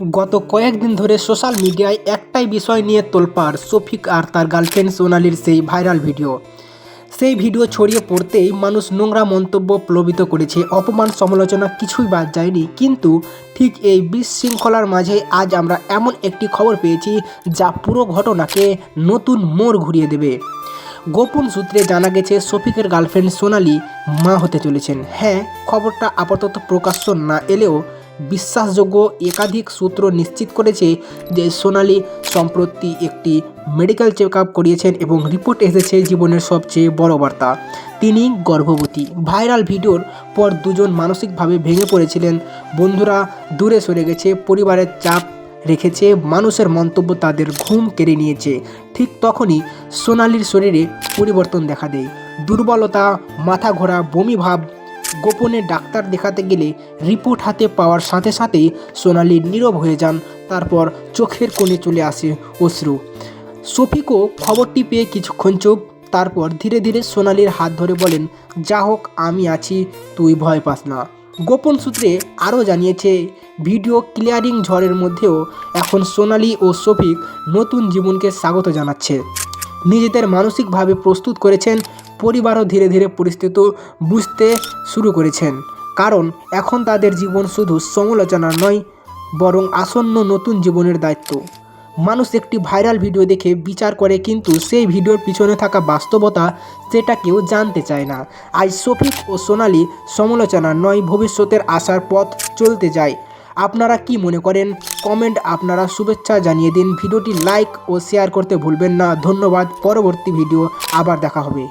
গত কয়েকদিন ধরে সোশ্যাল মিডিয়ায় একটাই বিষয় নিয়ে তোলপাড়, শফিক আর তার গার্লফ্রেন্ড সোনালির সেই ভাইরাল ভিডিও। সেই ভিডিও ছড়িয়ে পড়তেই মানুষ নোংরা মন্তব্য প্লবিত করেছে। অপমান, সমালোচনা কিছুই বাদ যায়নি। কিন্তু ঠিক এই বিশৃঙ্খলার মাঝে আজ আমরা এমন একটি খবর পেয়েছি যা পুরো ঘটনাকে নতুন মোড় ঘুরিয়ে দেবে। গোপন সূত্রে জানা গেছে, শফিকের গার্লফ্রেন্ড সোনালি মা হতে চলেছেন। হ্যাঁ খবরটা আপাতত প্রকাশ্য না এলেও বিশ্বাসযোগ্য একাধিক সূত্র নিশ্চিত করেছে যে সোনালি সম্প্রতি একটি মেডিকেল চেক আপ করিয়েছেন এবং রিপোর্ট এসেছে জীবনের সবচেয়ে বড় বার্তা। তিনি গর্ভবতী। ভাইরাল ভিডিওর পর দুজন মানসিকভাবে ভেঙে পড়েছিলেন। বন্ধুরা দূরে সরে গেছে, পরিবারের চাপ রেখেছে, মানুষের মন্তব্য তাদের ঘুম কেড়ে নিয়েছে। ঠিক তখনই সোনালির শরীরে পরিবর্তন দেখা দেয়। দুর্বলতা মাথা ঘোরা বমি ভাব গোপনে ডাক্তার দেখাতে গেলে রিপোর্ট হাতে পাওয়ার সাথে সাথেই সোনালি নীরব হয়ে যান, তারপর চোখের কোণে চলে আসে অশ্রু। শফিকও খবরটি পেয়ে কিছুক্ষণ চুপ, তারপর ধীরে ধীরে সোনালির হাত ধরে বলেন, যা হোক, আমি আছি, তুই ভয় পাস না। গোপন সূত্রে আরও জানিয়েছে, ভিডিও ক্লিয়ারিং ঝড়ের মধ্যেও এখন সোনালি ও শফিক নতুন জীবনকে স্বাগত জানাচ্ছে। নিজেদের মানসিকভাবে প্রস্তুত করেছেন, পরিবারও ধীরে ধীরে পরিস্থিতি বুঝতে শুরু করেছেন। কারণ এখন তাদের জীবন শুধু সমালোচনা নয়, বরং আসন্ন নতুন জীবনের দায়িত্ব। মানুষ একটি ভাইরাল ভিডিও দেখে বিচার করে, কিন্তু সেই ভিডিওর পিছনে থাকা বাস্তবতা সেটা কেউ জানতে চায় না। আজ শফিক ও সোনালি সমালোচনা নয়, ভবিষ্যতের আশার পথ চলতে যায় আপনারা কি মনে করেন? কমেন্ট আপনারা শুভেচ্ছা জানিয়ে দিন। ভিডিওটি লাইক ও শেয়ার করতে ভুলবেন না। ধন্যবাদ। পরবর্তী ভিডিও আবার দেখা হবে।